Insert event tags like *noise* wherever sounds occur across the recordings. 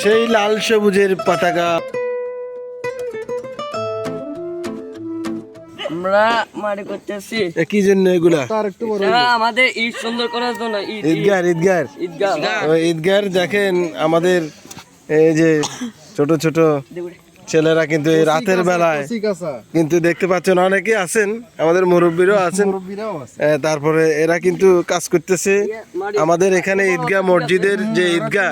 সেই লাল সবুজের পতাকা। আমরা মারি করতেছি। কি জন্য এগুলা? হ্যাঁ, আমাদের ঈদ সুন্দর করার জন্য ঈদ ঈদ ঈদগার ঈদগার। ঈদগার। দেখেন আমাদের এই যে ছোট ছোট ছেলেরা কিন্তু এই রাতের বেলায় কিন্তু দেখতে পাচ্ছেন অনেকে আছেন আমাদের মুরব্বীরাও *laughs* আছেন। তারপরে এরা কিন্তু কাজ করতেছে। আমাদের এখানে ঈদগাহ মসজিদের যে ঈদগাহ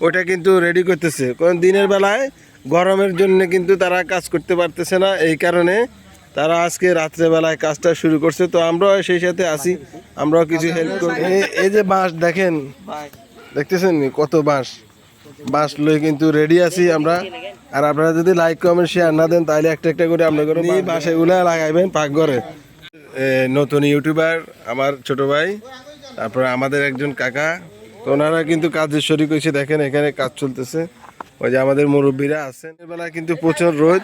ওটা কিন্তু রেডি করতেছে। কারণ দিনের বেলায় গরমের জন্য কিন্তু তারা কাজ করতে পারতেছে না এই কারণে তারা আজকে রাত্রে বেলায় কাজটা শুরু করছে। তো আমরাও সেই সাথে আসি আমরাও কিছু হেল্প করি। এই- এই যে বাঁশ দেখেন দেখতেছেন কত বাঁশ? বাঁশ লই কিন্তু রেডি আছি আমরা। আর আপনারা যদি লাইক কমেন্ট শেয়ার না দেন তাহলে একটা একটা করে বাঁশ এগুলা লাগাইবেন পাকঘরে। নতুন ইউটিউবার আমার ছোট ভাই তারপরে আমাদের একজন কাকা তো ওনারা কিন্তু কাজের শরিক হয়েছে দেখেন এখানে কাজ চলতেছে। ওই যে আমাদের মুরব্বীরা আছেন। বেলা কিন্তু প্রচুর রোদ।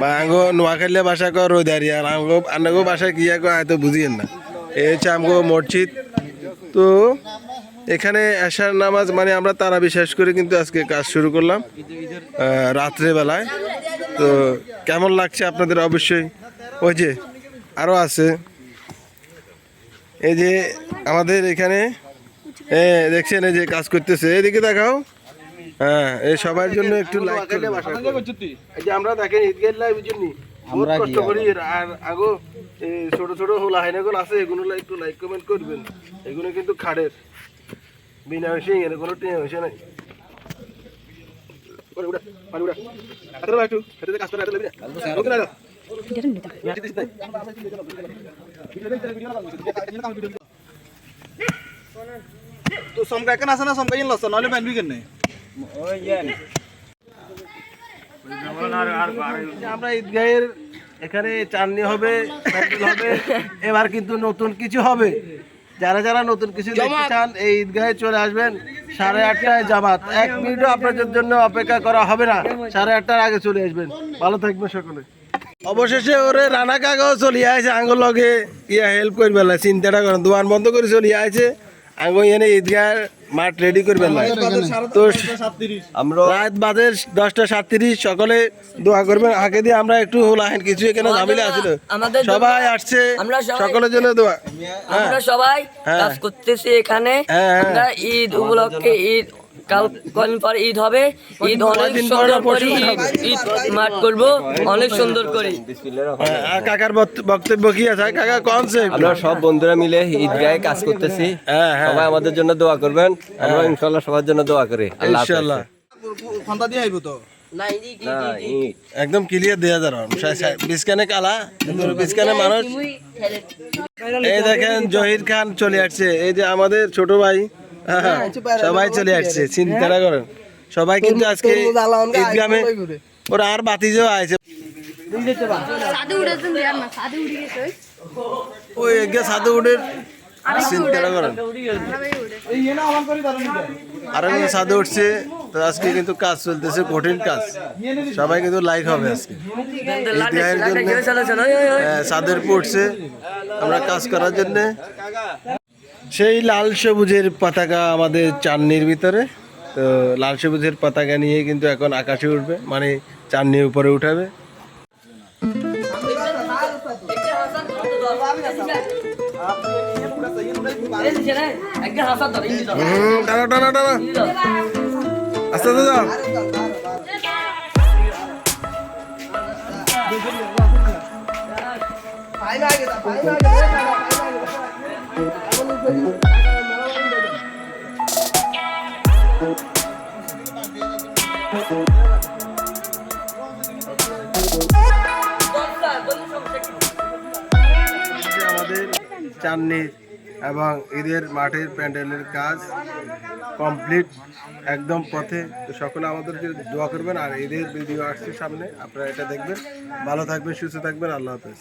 বা আঙ্গো নোয়াখালী বাসা কয় রোদ আর আর আঙ্গো আঙ্গো ভাষা কি কয় হয়তো বুঝিয়েন না। এই হচ্ছে আমগো মসজিদ। তো এখানে এশার নামাজ মানে আমরা তারা বিশ্বাস করে কিন্তু আজকে কাজ শুরু করলাম আহ, রাত্রে বেলায় তো কেমন লাগছে আপনাদের? অবশ্যই ওই যে আরও আছে। এই যে আমাদের এখানে দেখছেন এই যে কাজ করতেছে। এদিকে দেখাও। হ্যাঁ এই সবার জন্য একটু লাইক এই যে আমরা দেখেন ঈদগাহ লাইভ জন্য। আমরা কষ্ট করি। আর আগো এই ছোট ছোট হোলা হাইনাগুলো আছে এগুলো একটু লাইক কমেন্ট করবেন। এগুলো কিন্তু খাড়ের। বিনা এর কোনো টেনে হয়েছে নাই ওরে উড়া, পানি উড়া। হাতে দাও একটু, হাতে কাজ করে হাতে লাগবে না। ওকে না। তো কেন আছে না সমকা ইন লস নলে বানবি কেন আমরা ঈদগাহের এখানে চাননি হবে হবে এবার কিন্তু নতুন কিছু হবে যারা যারা নতুন কিছু দেখতে চান এই ঈদগাহে চলে আসবেন সাড়ে আটটায় জামাত। এক মিনিটও আপনাদের জন্য অপেক্ষা করা হবে না। সাড়ে আটটার আগে চলে আসবেন। ভালো থাকবে সকলে। অবশেষে ওরে রানা কাকাও চলিয়ে আছে আঙ্গুর লগে ইয়া হেল্প করবে না চিন্তাটা করেন দোয়ার বন্ধ করে চলিয়া আছে আঙ্গো এনে ঈদগাহ মাঠ রেডি করবেন না। তো আমরা রাত বাদে দশটা সাতত্রিশ সকলে দোয়া করবেন। আগে দিয়ে আমরা একটু লাইন কিছু এখানে ঝামেলা আছিল আমাদের সবাই আসছে সকলের জন্য দোয়া। আমরা সবাই হ্যাঁ। কাজ করতেছি এখানে। হ্যাঁ, হ্যাঁ। আমরা ঈদ উপলক্ষে ঈদ কাল কদিন পর ঈদ হবে। ঈদ অনেক সুন্দর করে ঈদ ঈদ মাঠ করব। অনেক সুন্দর করে। হ্যাঁ, কাকার বক্তব্য কি আছে? কাকা কনসেপ্ট আমরা সব বন্ধুরা মিলে ঈদগাহে কাজ করতেছি। হ্যাঁ হ্যাঁ। সবাই আমাদের জন্য দোয়া করবেন। আমরা ইনশাল্লাহ সবার জন্য দোয়া করি। ইনশাআল্লাহ। দিয়ে আইব তো? ঈদ। একদম ক্লিয়ার দেয়া যার বিস্কানে কালা বিস্কানে মানুষ। এই দেখেন জহির খান চলে আসছে। এই যে আমাদের ছোট ভাই সবাই চলে আসছে চিন্তা করেন সবাই কিন্তু আজকে ঈদগামে ওরা আর বাতিজও আছে সাদে উড়েছেন দেয়ার না সাদে উড়ে গেছে ওই। এগে সাধু উঠের চিন্তা করেন আর সাধু উঠছে তো আজকে কিন্তু কাজ চলতেছে কঠিন কাজ। সবাই কিন্তু লাইক হবে আজকে। ঈদগাহের জন্য হ্যাঁ, পড়ছে। আমরা কাজ করার জন্য। সেই লাল সবুজের পতাকা আমাদের চাননির ভিতরে তো লাল সবুজের পতাকা নিয়ে কিন্তু এখন আকাশে উঠবে মানে চাননি উপরে উঠাবে যে আমাদের চাননি এবং ঈদের মাঠের প্যান্ডেলের কাজ কমপ্লিট একদম পথে। তো সকলে আমাদের দোয়া করবেন আর ঈদের ভিডিও আসছে সামনে। আপনারা এটা দেখবেন। ভালো থাকবেন, সুস্থ থাকবেন। আল্লাহ হাফেজ।